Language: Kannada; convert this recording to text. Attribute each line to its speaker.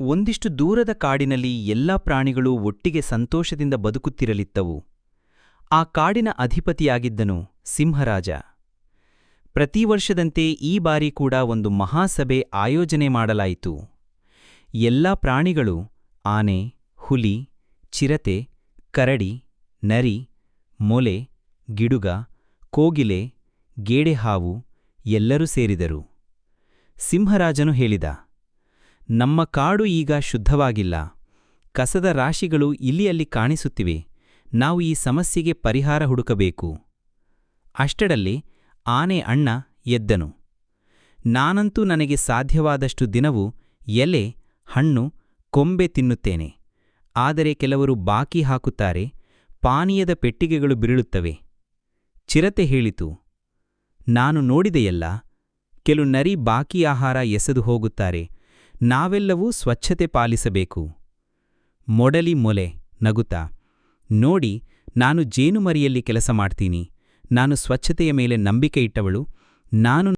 Speaker 1: ಒಂದಿಷ್ಟು ದೂರದ ಕಾಡಿನಲ್ಲಿ ಎಲ್ಲಾ ಪ್ರಾಣಿಗಳು ಒಟ್ಟಿಗೆ ಸಂತೋಷದಿಂದ ಬದುಕುತ್ತಿರಲಿತ್ತವು. ಆ ಕಾಡಿನ ಅಧಿಪತಿಯಾಗಿದ್ದನು ಸಿಂಹರಾಜ. ಪ್ರತಿ ವರ್ಷದಂತೆ ಈ ಬಾರಿ ಕೂಡ ಒಂದು ಮಹಾಸಭೆ ಆಯೋಜನೆ ಮಾಡಲಾಯಿತು. ಎಲ್ಲಾ ಪ್ರಾಣಿಗಳು, ಆನೆ, ಹುಲಿ, ಚಿರತೆ, ಕರಡಿ, ನರಿ, ಮೊಲೆ, ಗಿಡುಗ, ಕೋಗಿಲೆ, ಗೇಡೆಹಾವು ಎಲ್ಲರೂ ಸೇರಿದರು. ಸಿಂಹರಾಜನು ಹೇಳಿದ ನಮ್ಮ ಕಾಡು ಈಗ ಶುದ್ಧವಾಗಿಲ್ಲ. ಕಸದ ರಾಶಿಗಳು ಇಲ್ಲಿ ಅಲ್ಲಿ ಕಾಣಿಸುತ್ತಿವೆ. ನಾವು ಈ ಸಮಸ್ಯೆಗೆ ಪರಿಹಾರ ಹುಡುಕಬೇಕು. ಅಷ್ಟರಲ್ಲಿ ಆನೆ ಅಣ್ಣ ಎದ್ದನು. ನಾನಂತೂ ನನಗೆ ಸಾಧ್ಯವಾದಷ್ಟು ದಿನವೂ ಎಲೆ, ಹಣ್ಣು, ಕೊಂಬೆ ತಿನ್ನುತ್ತೇನೆ. ಆದರೆ ಕೆಲವರು ಬಾಕಿ ಹಾಕುತ್ತಾರೆ, ಪಾನೀಯದ ಪೆಟ್ಟಿಗೆಗಳು ಬಿರುಳುತ್ತವೆ. ಚಿರತೆ ಹೇಳಿತು. ನಾನು ನೋಡಿದೆಯಲ್ಲ ಕೆಲು ನರಿ ಬಾಕಿ ಆಹಾರ ಎಸೆದು ಹೋಗುತ್ತಾರೆ ನಾವೆಲ್ಲವೂ ಸ್ವಚ್ಛತೆ ಪಾಲಿಸಬೇಕು. ಮೊಡಲಿ ಮೊಲೆ, ನಗುತ್ತಾ, ನೋಡಿ, ನಾನು ಜೇನುಮರಿಯಲ್ಲಿ ಕೆಲಸ ಮಾಡ್ತೀನಿ. ನಾನು ಸ್ವಚ್ಛತೆಯ ಮೇಲೆ ನಂಬಿಕೆ ಇಟ್ಟವಳು. ನಾನು